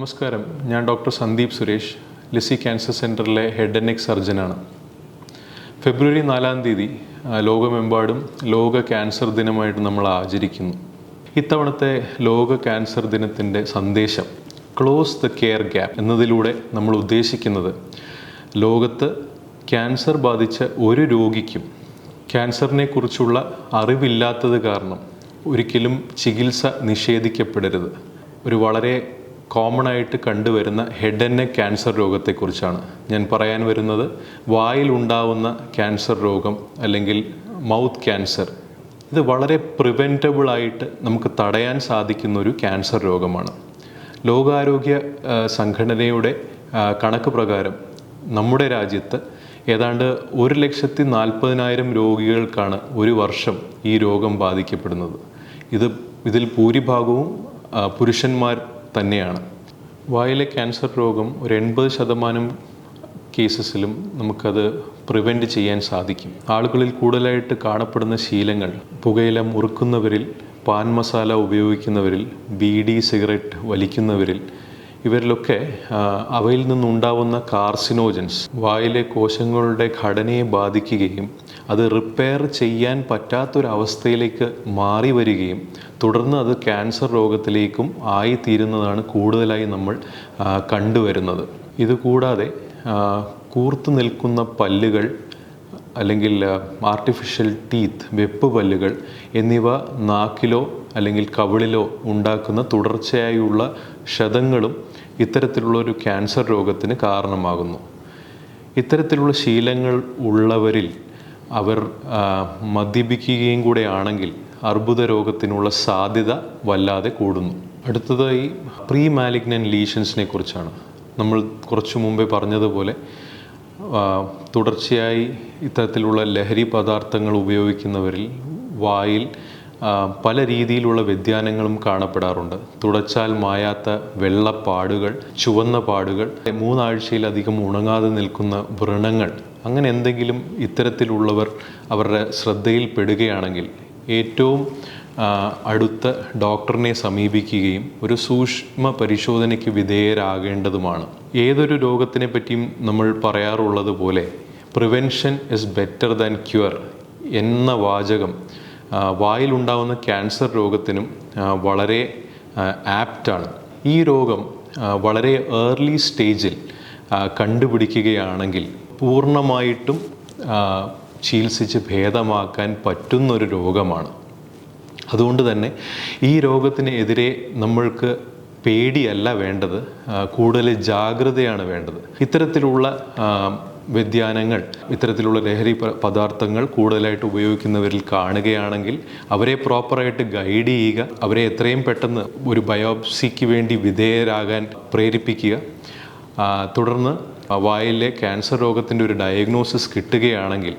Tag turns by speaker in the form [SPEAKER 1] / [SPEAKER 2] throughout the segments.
[SPEAKER 1] നമസ്കാരം. ഞാൻ doctor Sandeep Suresh Lisie cancer സെന്ററിലെ ഹെഡ് ആൻഡ് നെക്ക് സർജനാണ്. ഫെബ്രുവരി നാലാം തീയതി ലോകമെമ്പാടും ലോക ക്യാൻസർ ദിനമായിട്ട് നമ്മൾ ആചരിക്കുന്നു. ഇത്തവണത്തെ ലോക ക്യാൻസർ ദിനത്തിന്റെ സന്ദേശം ക്ലോസ് ദ കെയർ ഗ്യാപ്പ് എന്നതിലൂടെ നമ്മൾ ഉദ്ദേശിക്കുന്നത് ലോകത്ത് ക്യാൻസർ ബാധിച്ച ഒരു രോഗിക്കും ക്യാൻസറിനെ കുറിച്ചുള്ള അറിവില്ലാത്തത് കാരണം ഒരിക്കലും ചികിത്സ നിഷേധിക്കപ്പെടരുത്. ഒരു വളരെ കോമൺ ആയിട്ട് കണ്ടുവരുന്ന ഹെഡ് ആൻഡ് നെക്ക് ക്യാൻസർ രോഗത്തെക്കുറിച്ചാണ്. ഞാൻ പറയാൻ വരുന്നത് വായിൽ വായിലുണ്ടാവുന്ന ക്യാൻസർ രോഗം അല്ലെങ്കിൽ മൗത്ത് ക്യാൻസർ ഇത് വളരെ പ്രിവെന്റബിളായിട്ട് നമുക്ക് തടയാൻ സാധിക്കുന്ന ഒരു ക്യാൻസർ രോഗമാണ്. ലോകാരോഗ്യ സംഘടനയുടെ കണക്ക് പ്രകാരം നമ്മുടെ രാജ്യത്ത് ഏതാണ്ട് ഒരു ലക്ഷത്തി നാൽപ്പതിനായിരം രോഗികൾക്കാണ് ഒരു വർഷം ഈ രോഗം ബാധിക്കപ്പെടുന്നത്. ഇത് ഇതിൽ ഭൂരിഭാഗവും പുരുഷന്മാർ തന്നെയാണ്. വായിലെ ക്യാൻസർ രോഗം ഒരു എൺപത് ശതമാനം കേസസിലും നമുക്കത് പ്രിവെന്റ് ചെയ്യാൻ സാധിക്കും. ആളുകളിൽ കൂടുതലായിട്ട് കാണപ്പെടുന്ന ശീലങ്ങൾ പുകയില മുറുക്കുന്നവരിൽ പാൻ മസാല ഉപയോഗിക്കുന്നവരിൽ ബീഡി സിഗരറ്റ് വലിക്കുന്നവരിൽ ഇവരിലൊക്കെ അവയിൽ നിന്നുണ്ടാവുന്ന കാർസിനോജൻസ് വായിലെ കോശങ്ങളുടെ ഘടനയെ ബാധിക്കുകയും അത് റിപ്പയർ ചെയ്യാൻ പറ്റാത്തൊരവസ്ഥയിലേക്ക് മാറി വരികയും തുടർന്ന് അത് ക്യാൻസർ രോഗത്തിലേക്കും ആയിത്തീരുന്നതാണ് കൂടുതലായി നമ്മൾ കണ്ടുവരുന്നത്. ഇതുകൂടാതെ കൂർത്തു നിൽക്കുന്ന പല്ലുകൾ അല്ലെങ്കിൽ ആർട്ടിഫിഷ്യൽ ടീത്ത് വെപ്പ് പല്ലുകൾ എന്നിവ നാക്കിലോ അല്ലെങ്കിൽ കവിളിലോ ഉണ്ടാക്കുന്ന തുടർച്ചയായുള്ള ക്ഷതങ്ങളും ഇത്തരത്തിലുള്ള ഒരു ക്യാൻസർ രോഗത്തിന് കാരണമാകുന്നു. ഇത്തരത്തിലുള്ള ശീലങ്ങൾ ഉള്ളവരിൽ അവർ മദ്യപിക്കുകയും കൂടെ ആണെങ്കിൽ അർബുദ രോഗത്തിനുള്ള സാധ്യത വല്ലാതെ കൂടുന്നു. അടുത്തതായി പ്രീ മാലിഗ്നൻ ലീഷൻസിനെ കുറിച്ചാണ്. നമ്മൾ കുറച്ചു മുമ്പേ പറഞ്ഞതുപോലെ തുടർച്ചയായി ഇത്തരത്തിലുള്ള ലഹരി പദാർത്ഥങ്ങൾ ഉപയോഗിക്കുന്നവരിൽ വായിൽ പല രീതിയിലുള്ള വ്യതിയാനങ്ങളും കാണപ്പെടാറുണ്ട്. തുടച്ചാൽ മായാത്ത വെള്ളപ്പാടുകൾ ചുവന്ന പാടുകൾ മൂന്നാഴ്ചയിലധികം ഉണങ്ങാതെ നിൽക്കുന്ന വ്രണങ്ങൾ അങ്ങനെ എന്തെങ്കിലും ഇത്തരത്തിലുള്ളവർ അവരുടെ ശ്രദ്ധയിൽപ്പെടുകയാണെങ്കിൽ ഏറ്റവും അടുത്ത ഡോക്ടറിനെ സമീപിക്കുകയും ഒരു സൂക്ഷ്മ പരിശോധനയ്ക്ക് വിധേയരാകേണ്ടതുമാണ്. ഏതൊരു രോഗത്തിനെ പറ്റിയും നമ്മൾ പറയാറുള്ളത് പോലെ prevention is better than cure എന്ന വാചകം വായിലുണ്ടാവുന്ന ക്യാൻസർ രോഗത്തിനും വളരെ ആപ്റ്റാണ്. ഈ രോഗം വളരെ ഏർലി സ്റ്റേജിൽ കണ്ടുപിടിക്കുകയാണെങ്കിൽ പൂർണമായിട്ടും ചികിത്സിച്ച് ഭേദമാക്കാൻ പറ്റുന്നൊരു രോഗമാണ്. അതുകൊണ്ട് തന്നെ ഈ രോഗത്തിനെതിരെ നമ്മൾക്ക് പേടിയല്ല വേണ്ടത് കൂടുതൽ ജാഗ്രതയാണ് വേണ്ടത്. ഇത്തരത്തിലുള്ള വ്യതിയാനങ്ങൾ ഇത്തരത്തിലുള്ള ലഹരി പദാർത്ഥങ്ങൾ കൂടുതലായിട്ട് ഉപയോഗിക്കുന്നവരിൽ കാണുകയാണെങ്കിൽ അവരെ പ്രോപ്പറായിട്ട് ഗൈഡ് ചെയ്യുക അവരെ എത്രയും പെട്ടെന്ന് ഒരു ബയോപ്സിക്ക് വേണ്ടി വിധേയരാകാൻ പ്രേരിപ്പിക്കുക. തുടർന്ന് വായിലെ ക്യാൻസർ രോഗത്തിന്റെ ഒരു ഡയഗ്നോസിസ് കിട്ടുകയാണെങ്കിൽ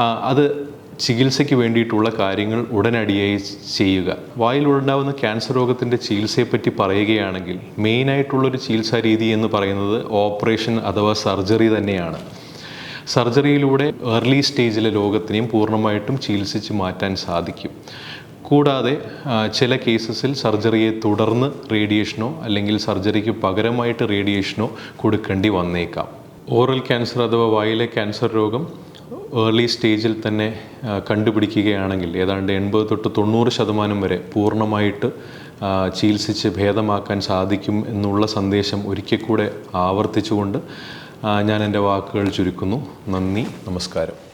[SPEAKER 1] അത് ചികിത്സയ്ക്ക് വേണ്ടിയിട്ടുള്ള കാര്യങ്ങൾ ഉടനടിയായി ചെയ്യുക. വായിലുണ്ടാവുന്ന ക്യാൻസർ രോഗത്തിന്റെ ചികിത്സയെപ്പറ്റി പറയുകയാണെങ്കിൽ മെയിനായിട്ടുള്ളൊരു ചികിത്സാ രീതി എന്ന് പറയുന്നത് ഓപ്പറേഷൻ അഥവാ സർജറി തന്നെയാണ്. സർജറിയിലൂടെ ഏർലി സ്റ്റേജിലെ രോഗത്തിനെയും പൂർണമായിട്ടും ചികിത്സിച്ച് മാറ്റാൻ സാധിക്കും. കൂടാതെ ചില കേസസിൽ സർജറിയെ തുടർന്ന് റേഡിയേഷനോ അല്ലെങ്കിൽ സർജറിക്ക് പകരമായിട്ട് റേഡിയേഷനോ കൊടുക്കേണ്ടി വന്നേക്കാം. ഓറൽ ക്യാൻസർ അഥവാ വായിലെ ക്യാൻസർ രോഗം ഏർലി സ്റ്റേജിൽ തന്നെ കണ്ടുപിടിക്കുകയാണെങ്കിൽ ഏതാണ്ട് എൺപത് തൊട്ട് തൊണ്ണൂറ് ശതമാനം വരെ പൂർണമായിട്ട് ചികിത്സിച്ച് ഭേദമാക്കാൻ സാധിക്കും എന്നുള്ള സന്ദേശം ഒരിക്കൽ കൂടെ ആവർത്തിച്ചുകൊണ്ട് ഞാൻ എന്റെ വാക്കുകൾ ചുരുക്കുന്നു. നന്ദി നമസ്കാരം.